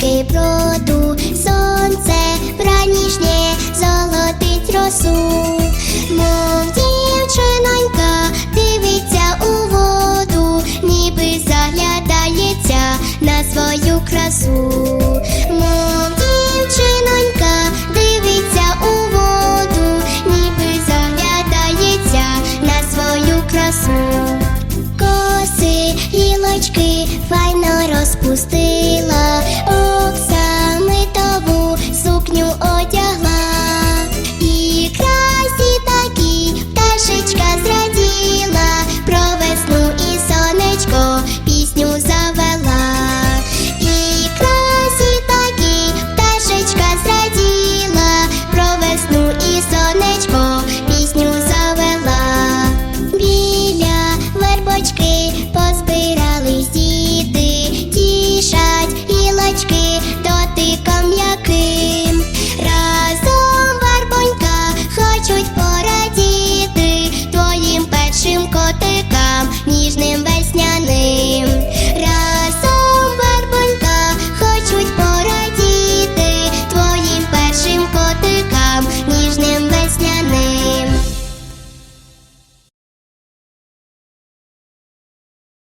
річки сонце ранішнє золотить росу, мов дівчинонька дивиться у воду, ніби заглядається на свою красу.